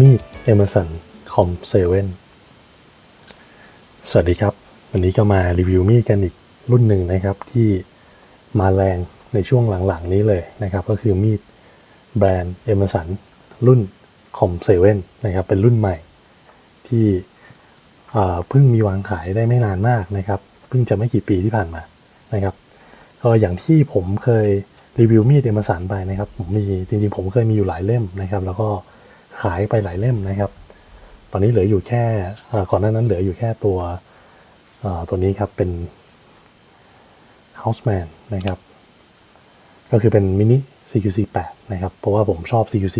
มีด Emerson Com 7สวัสดีครับ วันนี้ก็มารีวิวมีดกันอีกรุ่นหนึ่งนะครับที่มาแรงในช่วงหลังๆนี้เลยนะครับ ก็คือมีดแบรนด์ Emerson รุ่น Com 7นนะครับเป็นรุ่นใหม่ ที่เพิ่งมีวางขายได้ไม่นานมากนะครับ เพิ่งจะไม่กี่ปีที่ผ่านมานะครับก็อย่างที่ผมเคยรีวิวมีดเอเมสันไปนะครับผมมีจริงๆ ผมเคยมีอยู่หลายเล่มนะครับ แล้วก็ ขายไปหลายเล่มนะครับ ตอนนี้เหลืออยู่แค่ก่อนหน้านั้นเหลืออยู่แค่ตัวตัวนี้ครับเป็น Houseman นะครับ ก็คือเป็นมินิ CQC 8นะครับ เพราะว่าผมชอบ CQC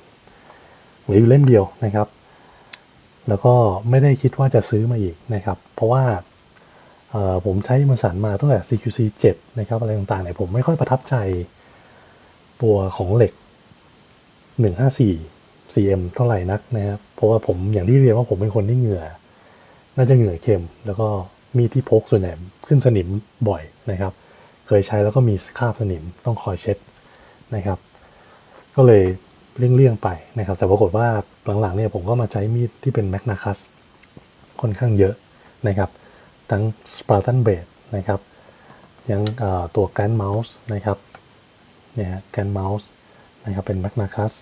8เหลืออยู่เล่มเดียวนะครับ แล้วก็ไม่ได้คิดว่าจะซื้อมาอีกนะครับ เพราะว่าผมใช้มันสันมาตั้งแต่ CQC 7นะครับอะไรต่างๆเนี่ยผมไม่ค่อยประทับใจตัวของเหล็ก 154 cm เท่าไหร่นักนะครับ เพราะว่าผมอย่างที่เรียนว่าผมเป็นคนที่เหงื่อ น่าจะเหงื่อเค็ม แล้วก็มีดที่พกส่วนใหญ่ขึ้นสนิมบ่อยนะครับ เคยใช้แล้วก็มีคราบสนิมต้องคอยเช็ดนะครับ ก็เลยเลี่ยงๆไปนะครับ แต่ปรากฏว่าหลังๆเนี่ยผมก็มาใช้มีดที่เป็นแมกนาคัสค่อนข้างเยอะนะครับ ทั้งสปาร์ตันเบดนะครับ ยังตัวแกนเมาส์นะครับเนี่ยแกนเมาส์นะครับเป็นแมกนาคัส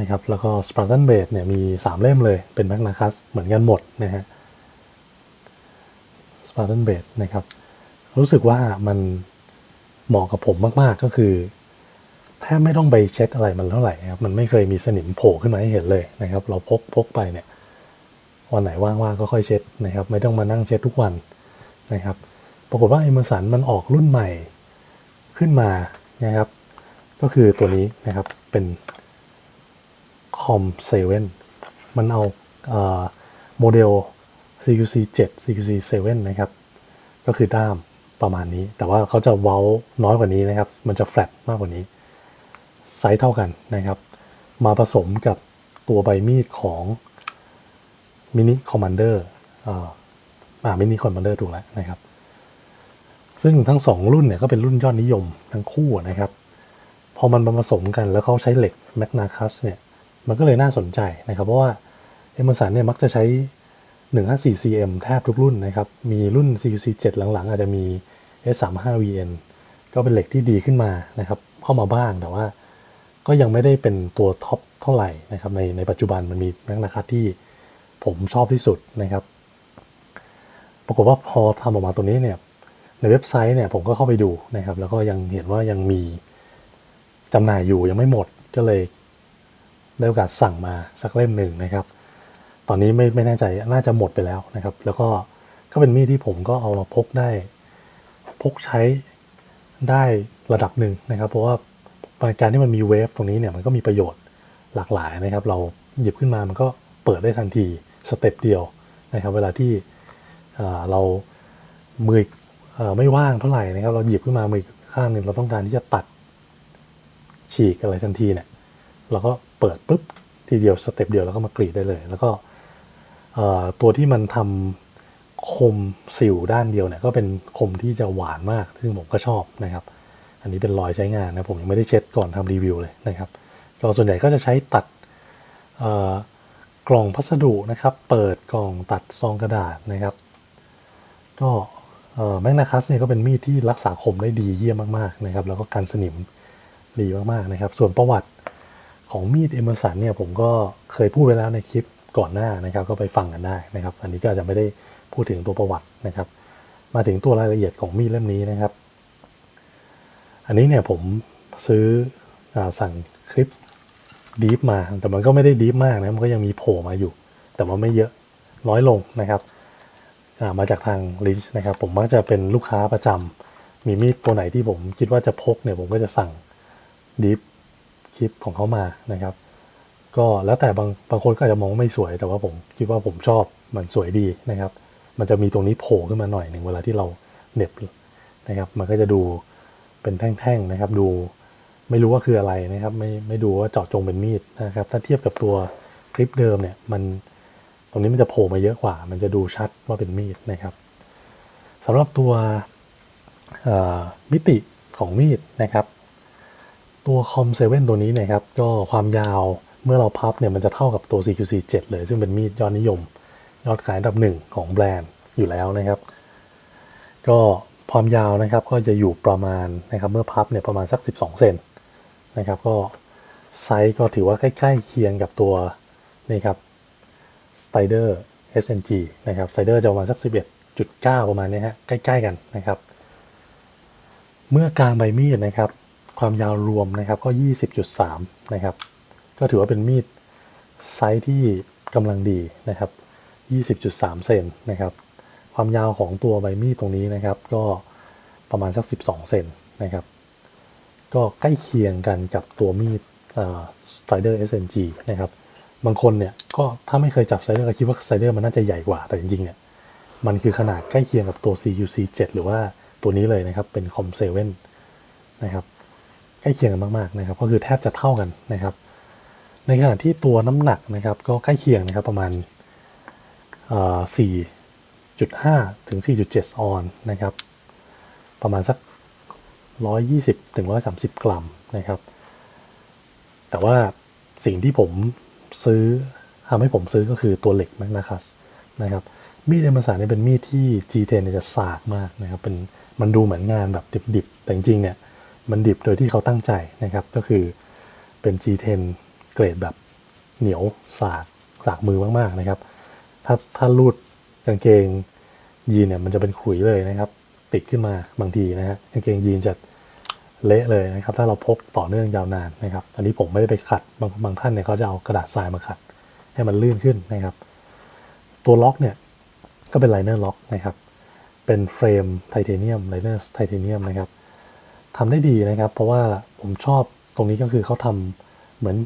นะครับแล้วก็สปาร์ตันเบดเนี่ยมี 3 เล่มเลยเป็นแมกนาคัสเหมือนกันหมดนะฮะสปาร์ตันเบดนะครับ รู้สึกว่ามันเหมาะกับผมมาก ๆ ก็คือแทบไม่ต้องไปเช็ดอะไรมันเท่าไหร่ครับมันไม่เคยมีสนิมโผล่ขึ้นมาให้เห็นเลยนะครับ เราพกพกไปเนี่ยวันไหนว่างๆก็ค่อยเช็ดนะครับ ไม่ต้องมานั่งเช็ดทุกวันนะครับ ปรากฏว่าเอเมอร์สันมันออกรุ่นใหม่ขึ้นมานะครับ ก็คือตัวนี้นะครับเป็น Com 7มันเอาโมเดล CQC 7 CQC 7 นะครับ ก็คือด้ามประมาณนี้ แต่ว่าเขาจะเว้าน้อยกว่านี้นะครับ มันจะแฟลตมากกว่านี้ไซส์เท่ากันนะครับ มาผสมกับตัวใบมีดของมินิคอมมานเดอร์อ่ามินิคอมมานเดอร์ถูกแล้วนะครับ ซึ่งทั้งสองรุ่นเนี่ยก็เป็นรุ่นยอดนิยมทั้งคู่นะครับ พอมันมาผสมกันแล้วเขาใช้เหล็กแมกนาคัสเนี่ย มันก็เลยน่าสนใจนะครับเพราะว่าเอม r สันเนี่ยมักจะใช้ 154 cm แทบทุกรุ่นนะครับ มีรุ่น CQC 7 หลังๆ อาจจะมี S35VN ก็เป็นเหล็กที่ดีขึ้นมานะครับ เข้ามาบ้างแต่ว่า ก็ยังไม่ได้เป็นตัวท็อปเท่าไหร่นะครับในในปัจจุบันมันมีแมกนาคัสที่ผมชอบที่สุดนะครับ ปรากฏว่าพอทำออกมาตัวนี้เนี่ยในเว็บไซต์เนี่ยผมก็เข้าไปดูนะครับ แล้วก็ยังเห็นว่ายังมีจำหน่ายอยู่ยังไม่หมดก็เลย ได้โอกาสสั่งมาสักเล่มหนึ่งนะครับ ตอนนี้ไม่ไม่แน่ใจน่าจะหมดไปแล้วนะครับ แล้วก็ก็เป็นมีดที่ผมก็เอามาพกได้ พกใช้ได้ระดับหนึ่งนะครับ เพราะว่าการที่มันมีเวฟตรงนี้เนี่ยมันก็มีประโยชน์หลากหลายนะครับ เราหยิบขึ้นมามันก็เปิดได้ทันทีสเต็ปเดียวนะครับ เวลาที่เอ่อเรามือเอ่อไม่ว่างเท่าไหร่นะครับ เราหยิบขึ้นมามือข้างหนึ่งเราต้องการที่จะตัดฉีกอะไรทันทีเนี่ยเราก็ เปิดปุ๊บทีเดียวสเต็ปเดียวแล้วก็มากรีดได้เลย แล้วก็ตัวที่มันทำคมสิวด้านเดียวเนี่ยก็เป็นคมที่จะหวานมาก ซึ่งผมก็ชอบนะครับ อันนี้เป็นรอยใช้งานนะผมยังไม่ได้เช็ดก่อนทำรีวิวเลยนะครับก็ส่วนใหญ่ก็จะใช้ตัดกล่องพัสดุนะครับ เปิดกล่องตัดซองกระดาษนะครับ ก็แมกนาคัสเนี่ยก็เป็นมีดที่รักษาคมได้ดีเยี่ยมมากๆนะครับ แล้วก็กันสนิมดีมากๆนะครับ ส่วนประวัติ ของมีดเอเมอร์สันเนี่ยผมก็เคยพูดไปแล้วในคลิปก่อนหน้านะครับ ก็ไปฟังกันได้นะครับ อันนี้ก็อาจจะไม่ได้พูดถึงตัวประวัตินะครับ มาถึงตัวรายละเอียดของมีดเล่มนี้นะครับ อันนี้เนี่ยผมซื้ออสั่งคลิปดีฟมา แต่มันก็ไม่ได้ดีฟมากนะมันก็ยังมีโผล่มาอยู่ แต่ว่าไม่เยอะน้อยลงนะครับมาจากทางลิชนะครับ ผมมักจะเป็นลูกค้าประจำมีมีดตัวไหนที่ผมคิดว่าจะพกเนี่ยผมก็จะสั่งดีฟ คลิปของเขามานะครับ ก็แล้วแต่บางบางคนก็อาจจะมองไม่สวย แต่ว่าผมคิดว่าผมชอบมันสวยดีนะครับ มันจะมีตรงนี้โผล่ขึ้นมาหน่อยหนึ่งเวลาที่เราเหน็บนะครับ มันก็จะดูเป็นแท่งๆนะครับ ดูไม่รู้ว่าคืออะไรนะครับ ไม่ไม่ดูว่าเจาะจงเป็นมีดนะครับ ถ้าเทียบกับตัวคลิปเดิมเนี่ยมันตรงนี้มันจะโผล่มาเยอะกว่า มันจะดูชัดว่าเป็นมีดนะครับสำหรับตัวมิติของมีดนะครับ ตัวคอมเซเว่นตัวนี้เนะครับก็ความยาวเมื่อเราพับเนี่ยมันจะเท่ากับตัว CQC 7เลย ซึ่งเป็นมีดยอดนิยม ยอดขายอันดับหนึ่งของแบรนด์อยู่แล้วนะครับ ก็ความยาวนะครับก็จะอยู่ประมาณนะครับเมื่อพับเนี่ยประมาณสัก 12 เซนนะครับก็ไซส์ก็ถือว่าใกล้ๆเคียงกับตัวนี่ครับ s t เดอร์ SNG นะครับ s t เดอร์จะประมาณสัก 11.9 ประมาณนี้ฮะใกล้ๆกันนะครับ เมื่อกลางใบมีดนะครับ ความยาวรวมนะครับก็ 20.3 นะครับ ก็ถือว่าเป็นมีดไซส์ที่กำลังดีนะครับ 20.3 เซนนะครับ ความยาวของตัวใบมีดตรงนี้นะครับ ก็ประมาณสัก 12 เซนนะครับ ก็ใกล้เคียงกันกับตัวมีดสไตรเดอร์ SNG นะครับ บางคนเนี่ยก็ถ้าไม่เคยจับไซเดอร์ก็คิดว่าไซเดอร์มันน่าจะใหญ่กว่า แต่จริงๆเนี่ยมันคือขนาดใกล้เคียงกับตัว CQC 7 หรือว่าตัวนี้เลยนะครับ เป็นคอมเซเว่นนะครับ ใกล้เคียงกันมากๆนะครับก็คือแทบจะเท่ากันนะครับ ในขณะที่ตัวน้ำหนักนะครับก็ใกล้เคียงนะครับประมาณ4.5ถึง4.7ออนนะครับ ประมาณสัก120ถึง130กรัมนะครับ แต่ว่าสิ่งที่ผมซื้อทำให้ผมซื้อก็คือตัวเหล็กแมกนาคัสนะครับมีดเอมสันเนี่ยเป็นมีดที่ G10 เนี่ยจะสากมากนะครับเป็นมันดูเหมือนงานแบบดิบๆ แต่จริงๆเนี่ย มันดิบโดยที่เขาตั้งใจนะครับก็คือเป็น G10 เกรดแบบเหนียวสากสากมือมากๆนะครับ ถ้าถ้ารูดกางเกงยีนเนี่ยมันจะเป็นขุยเลยนะครับ ติดขึ้นมาบางทีนะฮะกางเกงยีนจะเละเลยนะครับ ถ้าเราพกต่อเนื่องยาวนานนะครับ อันนี้ผมไม่ได้ไปขัดบางบางท่านเนี่ยเขาจะเอากระดาษทรายมาขัด ให้มันลื่นขึ้นนะครับ ตัวล็อกเนี่ยก็เป็นไลเนอร์ล็อกนะครับ เป็นเฟรมไทเทเนียมไลเนอร์ไทเทเนียมนะครับ ทำได้ดีนะครับ เพราะว่าผมชอบตรงนี้ก็คือเขาทำเหมือน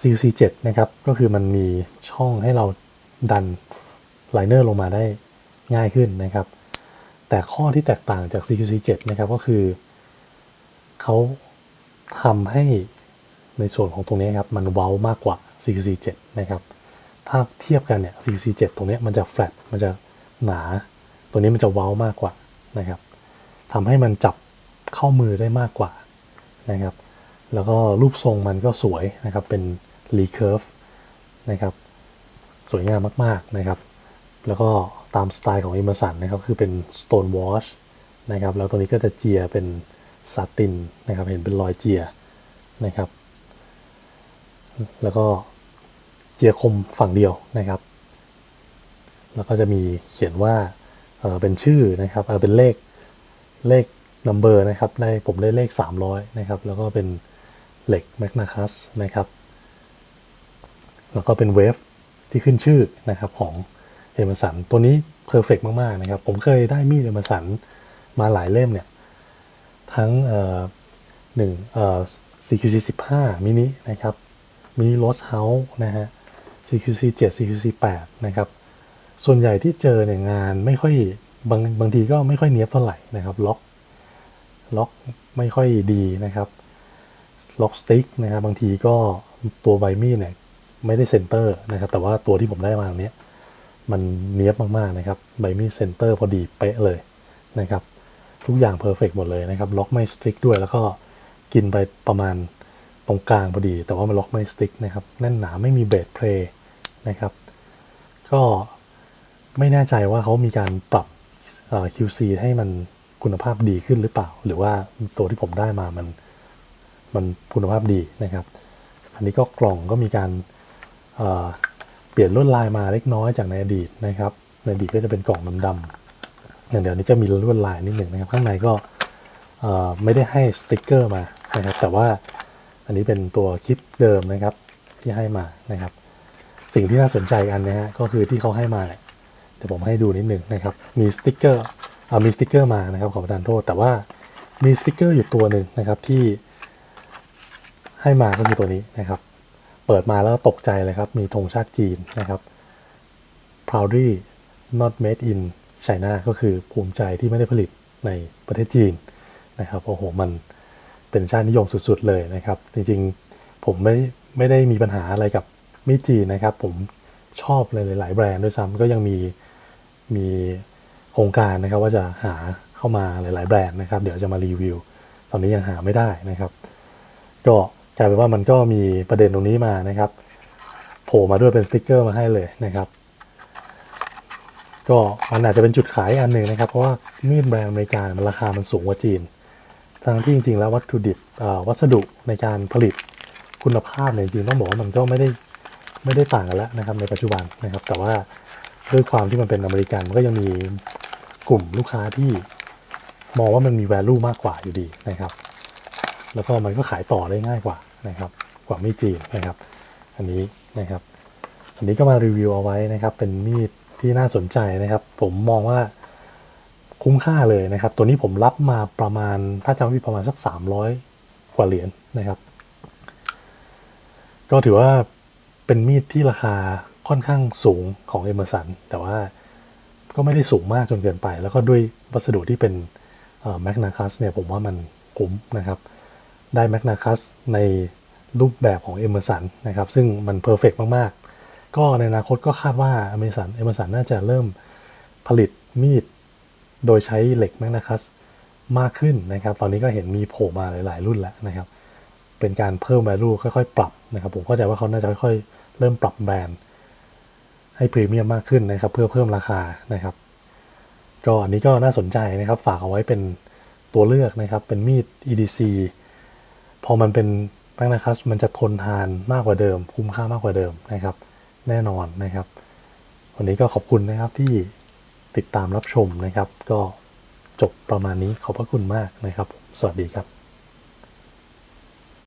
CC7 นะครับ ก็คือมันมีช่องให้เราดันไลเนอร์ลงมาได้ง่ายขึ้นนะครับ แต่ข้อที่แตกต่างจาก CQC 7 นะครับก็คือเขาทำให้ในส่วนของตรงนี้ครับมันเว้ามากกว่า CQC 7 นะครับ ถ้าเทียบกันเนี่ย CQC 7 ตรงนี้มันจะแฟลตมันจะหนา ตัวนี้มันจะเว้ามากกว่านะครับ ทำให้มันจับเข้ามือได้มากกว่านะครับ แล้วก็รูปทรงมันก็สวยนะครับ เป็น recurve นะครับ สวยงามมากๆนะครับ แล้วก็ตามสไตล์ของ Emerson นะครับ คือเป็น stone wash นะครับ แล้วตัวนี้ก็จะเจียเป็นซาตินนะครับ เห็นเป็นรอยเจียนะครับ แล้วก็เจียคมฝั่งเดียวนะครับ แล้วก็จะมีเขียนว่าเออเป็นชื่อนะครับเออเป็นเลข เลขนัมเบอร์นะครับได้ผมได้เลข 300 นะครับ แล้วก็เป็นเหล็กแมกนาคัสนะครับ แล้วก็เป็นเวฟที่ขึ้นชื่อนะครับของเอเมสันตัวนี้เพอร์เฟกมาก ๆ นะครับ ผมเคยได้มีดเอเมสันมาหลายเล่มเนี่ย ทั้งเอ่อหนึ่งเอ่อ CQC 15มินินะครับมินิโรสเฮาส์นะฮะ CQC 7 CQC 8นะครับ ส่วนใหญ่ที่เจอเนี่ยงานไม่ค่อย บางบางทีก็ไม่ค่อยเนี้ยบเท่าไหร่นะครับล็อกล็อกไม่ค่อยดีนะครับล็อกสติ๊กนะครับบางทีก็ตัวใบมีดเนี่ยไม่ได้เซนเตอร์นะครับแต่ว่าตัวที่ผมได้มาตรงนี้มันเนี้ยบมากๆนะครับใบมีดเซนเตอร์พอดีเป๊ะเลยนะครับทุกอย่างเพอร์เฟกหมดเลยนะครับล็อกไม่สติ๊กด้วยแล้วก็กินไปประมาณตรงกลางพอดี แต่ว่ามันล็อกไม่สติ๊กนะครับแน่นหนาไม่มีเบรดเพลย์นะครับก็ไม่แน่ใจว่าเขามีการปรับ QC ให้มันคุณภาพดีขึ้นหรือเปล่า หรือว่าตัวที่ผมได้มามันมันคุณภาพดีนะครับ อันนี้ก็กล่องก็มีการเปลี่ยนลวดลายมาเล็กน้อยจากในอดีตนะครับ ในอดีตก็จะเป็นกล่องดำๆอย่างเดี๋ยวนี้จะมีลวดลายนิดหนึ่งนะครับ ข้างในก็ไม่ได้ให้สติกเกอร์มานะครับ แต่ว่าอันนี้เป็นตัวคลิปเดิมนะครับที่ให้มานะครับ สิ่งที่น่าสนใจอันนะฮะก็คือที่เขาให้มาเนี่ย เดี๋ยวผมให้ดูนิดหนึ่งนะครับ มีสติกเกอร์เอามีสติกเกอร์มานะครับขอประทานโทษ แต่ว่ามีสติกเกอร์อยู่ตัวหนึ่งนะครับที่ให้มาก็คือตัวนี้นะครับ เปิดมาแล้วตกใจเลยครับ มีธงชาติจีนนะครับ proudly not made in China ก็คือภูมิใจที่ไม่ได้ผลิตในประเทศจีนนะครับโอ้โหมันเป็นชาตินิยมสุด ๆ เลยนะครับ จริงๆผมไม่ไม่ได้มีปัญหาอะไรกับมีดจีนะครับ ผมชอบเลยหลายๆแบรนด์ด้วยซ้ำก็ยังมี มีโครงการนะครับว่าจะหาเข้ามาหลาย ๆ แบรนด์นะครับ เดี๋ยวจะมารีวิว ตอนนี้ยังหาไม่ได้นะครับ ก็กลายเป็นว่ามันก็มีประเด็นตรงนี้มานะครับโผล่มาด้วยเป็นสติกเกอร์มาให้เลยนะครับ ก็มันอาจจะเป็นจุดขายอันหนึ่งนะครับ เพราะว่ามีดแบรนด์อเมริกามันราคามันสูงกว่าจีนทั้งที่จริง ๆ แล้ววัตถุดิบวัสดุในการผลิตคุณภาพเนี่ยจริงๆต้องบอกว่ามันก็ไม่ได้ไม่ได้ต่างกันแล้วนะครับในปัจจุบันนะครับ แต่ว่า ด้วยความที่มันเป็นอเมริกันมันก็ยังมีกลุ่มลูกค้าที่มองว่ามันมี value มากกว่าอยู่ดีนะครับ แล้วก็มันก็ขายต่อได้ง่ายกว่านะครับ กว่ามีดจีนนะครับ อันนี้นะครับ อันนี้ก็มารีวิวเอาไว้นะครับ เป็นมีดที่น่าสนใจนะครับ ผมมองว่าคุ้มค่าเลยนะครับ ตัวนี้ผมรับมาประมาณถ้าจำไม่ผิดประมาณสัก 300 กว่าเหรียญนะครับ ก็ถือว่าเป็นมีดที่ราคา ค่อนข้างสูงของเอเมอร์สันแต่ว่าก็ไม่ได้สูงมากจนเกินไป แล้วก็ด้วยวัสดุที่เป็นแมกนาคัสเนี่ยผมว่ามันคุ้มนะครับ ได้แมกนาคัสในรูปแบบของเอเมอร์สันนะครับ ซึ่งมันเพอร์เฟกมากๆ ก็ในอนาคตก็คาดว่าเอเมอร์สันเอเมอร์สันน่าจะเริ่มผลิตมีด โดยใช้เหล็กแมกนาคัสมากขึ้นนะครับ ตอนนี้ก็เห็นมีโผล่มาหลายๆ รุ่นแล้วนะครับ เป็นการเพิ่ม value ค่อยๆ ปรับนะครับ ผมเข้าใจว่าเขาน่าจะค่อยๆ เริ่มปรับแบรนด์ ให้พรีเมียมมากขึ้นนะครับ เพื่อเพิ่มราคานะครับก็อันนี้ก็น่าสนใจนะครับ ฝากเอาไว้เป็นตัวเลือกนะครับ เป็นมีด EDC พอมันเป็นแมกนาคัสมันจะทนทานมากกว่าเดิม คุ้มค่ามากกว่าเดิมนะครับ แน่นอนนะครับ วันนี้ก็ขอบคุณนะครับที่ติดตามรับชมนะครับ ก็จบประมาณนี้ขอบพระคุณมากนะครับ สวัสดีครับ